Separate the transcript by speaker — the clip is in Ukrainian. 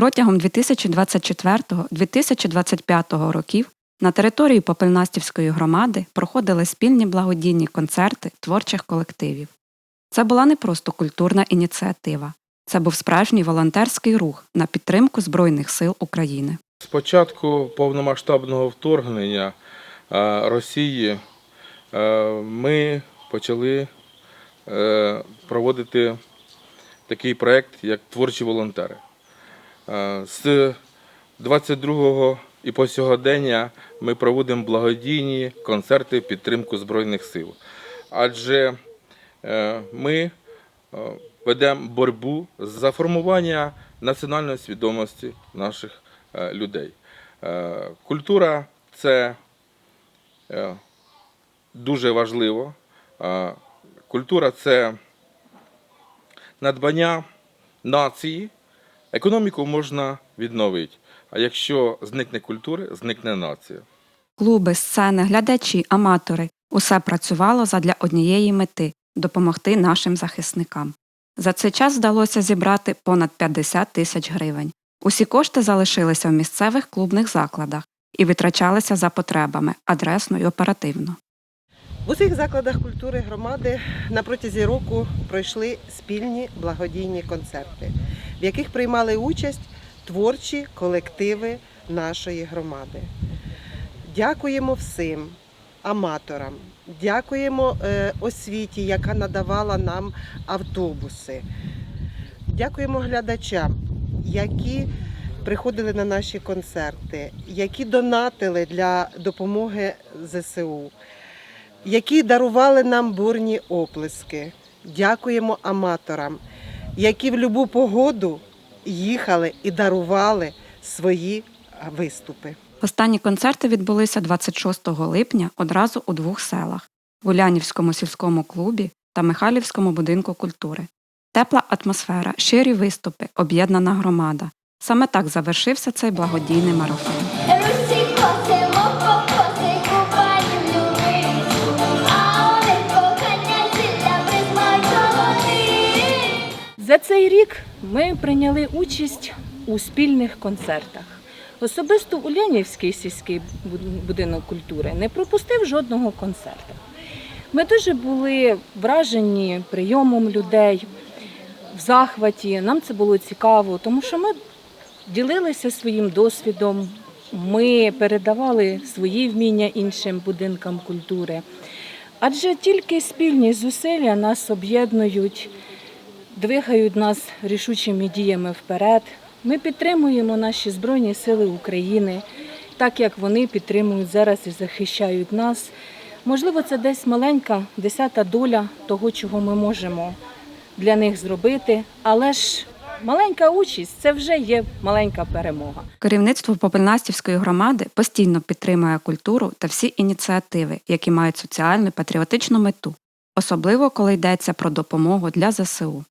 Speaker 1: Протягом 2024-2025 років на території Попельнастівської громади проходили спільні благодійні концерти творчих колективів. Це була не просто культурна ініціатива, це був справжній волонтерський рух на підтримку Збройних сил України.
Speaker 2: З початку повномасштабного вторгнення Росії ми почали е, проводити такий проєкт, як творчі волонтери. Е, З 22-го і по сьогодення ми проводимо благодійні концерти в підтримку Збройних сил. Адже е, ми е, ведемо боротьбу за формування національної свідомості наших людей. Культура це дуже важливо. Культура це надбання нації. Економіку можна відновити. А якщо зникне культура, зникне нація.
Speaker 1: Клуби, сцени, глядачі, аматори усе працювало задля однієї мети допомогти нашим захисникам. За цей час вдалося зібрати понад 50 тисяч гривень. Усі кошти залишилися в місцевих клубних закладах і витрачалися за потребами адресно і оперативно.
Speaker 3: В усіх закладах культури громади на протязі року пройшли спільні благодійні концерти, в яких приймали участь творчі колективи нашої громади. Дякуємо всім аматорам, дякуємо е, освіті, яка надавала нам автобуси. Дякуємо глядачам, які приходили на наші концерти, які донатили для допомоги ЗСУ які дарували нам бурні оплески. Дякуємо аматорам, які в любу погоду їхали і дарували свої виступи.
Speaker 1: Останні концерти відбулися 26 липня одразу у двох селах в Улянівському сільському клубі та Михайлівському будинку культури. Тепла атмосфера, щирі виступи, об'єднана громада. Саме так завершився цей благодійний марафон.
Speaker 4: За цей рік ми прийняли участь у спільних концертах. Особисто Улянівський сільський будинок культури не пропустив жодного концерту. Ми дуже були вражені прийомом людей, в захваті. Нам це було цікаво, тому що ми ділилися своїм досвідом, ми передавали свої вміння іншим будинкам культури. Адже тільки спільні зусилля нас об'єднують, двигають нас рішучими діями вперед. Ми підтримуємо наші Збройні Сили України, так як вони підтримують зараз і захищають нас. Можливо, це десь маленька десята доля того, чого ми можемо для них зробити, але ж маленька участь це вже є маленька перемога.
Speaker 1: Керівництво Попельнастівської громади постійно підтримує культуру та всі ініціативи, які мають соціальну патріотичну мету, особливо коли йдеться про допомогу для ЗСУ.